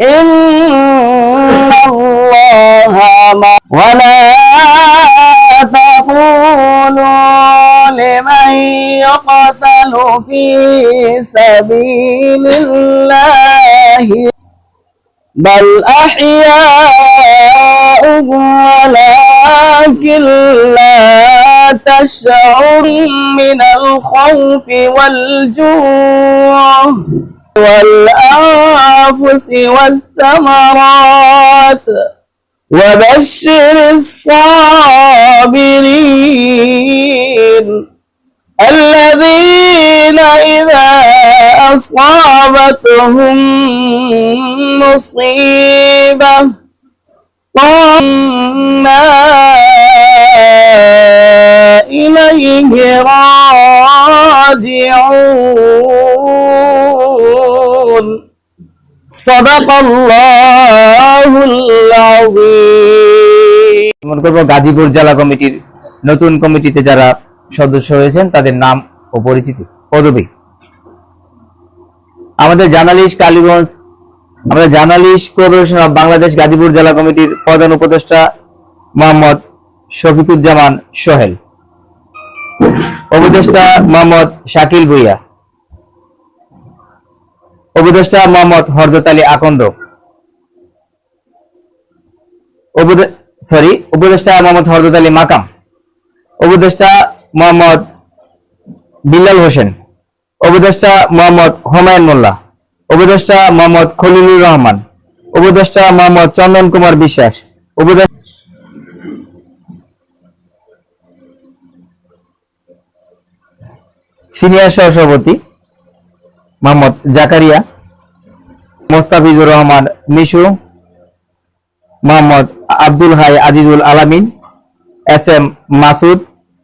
إن الله مع ولا تقولوا لمن يقتل في سبيل الله بل أحياء ولكن لا تشعر من الخوف والجوع والأنفس والثمرات وبشر الصابرين الذين إذا أصابتهم مصيبة قمنا إليه راجعون মনে করব গাজীপুর জেলা কমিটির নতুন কমিটিতে যারা সদস্য হয়েছেন, তাদের নাম ও পরিচিতি। পদবী। আমাদের জার্নালিস্ট কালীগঞ্জ আমাদের journalist corporation of Bangladesh Gazipur জেলা কমিটির প্রধান উপদেষ্টা মোহাম্মদ শফিকুজ্জামান সোহেল। উপদেষ্টা মোহাম্মদ শাকিল ভুইয়া। উপদেষ্টা মোহাম্মদ হরদত আলী আকন্দ। সরি উপদেষ্টা মোহাম্মদ হরদত আলী মাকাম। উপদেষ্টা মোহাম্মদ বিল্লাল হোসেন। উপদেষ্টা মোহাম্মদ হুমায়ুন মোল্লা। উপদেষ্টা মোহাম্মদ খলিলুর রহমান। উপদেষ্টা মোহাম্মদ চন্দন কুমার বিশ্বাস। সিনিয়র সহসভাপতি মোহাম্মদ জাকারিয়া, মোস্তাফিজুর রহমান, মিশু, মোহাম্মদ আব্দুল হাই আজিজুল আলামিন, এস এম মাসুদ,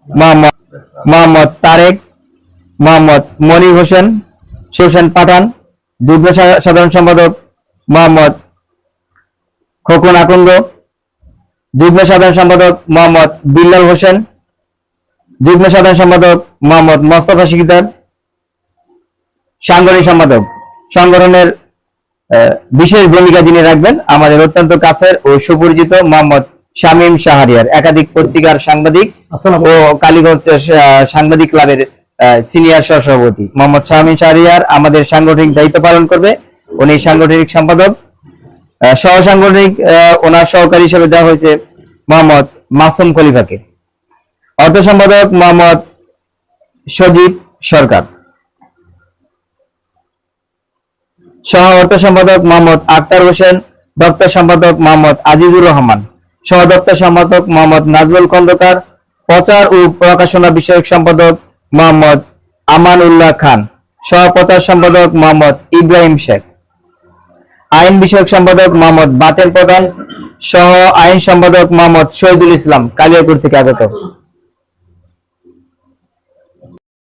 মোহাম্মদ মোহাম্মদ তারেক, মোহাম্মদ মনির হোসেন হোসেন পাঠান, যুগ্ম সাধারণ সম্পাদক মোহাম্মদ খোকন আকন্দ, যুগ্ম সাধারণ সম্পাদক মোহাম্মদ বিল্লাল হোসেন, যুগ্ম সাধারণ সম্পাদক মোহাম্মদ মোস্তফা শিকদার সাংগঠনিক সম্পাদক। সংগঠনের বিশেষ ভূমিকা যিনি রাখবেন আমাদের অত্যন্ত কাছের ও সুপরিচিত মোহাম্মদ শামীম শাহরিয়ার একাধিক পত্রিকার সাংবাদিক ও কালীগঞ্জ সাংবাদিক ক্লাবের সিনিয়র সহসভাপতি। মোহাম্মদ শামীম শাহরিয়ার আমাদের সাংগঠনিক দায়িত্ব পালন করবে। উনি সাংগঠনিক সম্পাদক। সহ সাংগঠনিক ওনার সহকারী হিসেবে দেওয়া হয়েছে মোহাম্মদ মাসুম খলিফাকে। অর্থ সম্পাদক মোহাম্মদ সজীব সরকার। সহ অর্থ সম্পাদক মোহাম্মদ আক্তার হোসেন, দপ্তর সম্পাদক মোহাম্মদ আজিজুর রহমান, সহ দপ্তর সম্পাদক মোহাম্মদ নাজমুল খন্দকার, প্রচার ও প্রকাশনা বিষয়ক সম্পাদক মোহাম্মদ আমান উল্লাহ খান, সহ প্রচার সম্পাদক মোহাম্মদ ইব্রাহিম শেখ। আইন বিষয়ক সম্পাদক মোহাম্মদ বাতেন প্রধান, সহ আইন সম্পাদক মোহাম্মদ শহীদুল ইসলাম কালিয়াপুর থেকে আগত।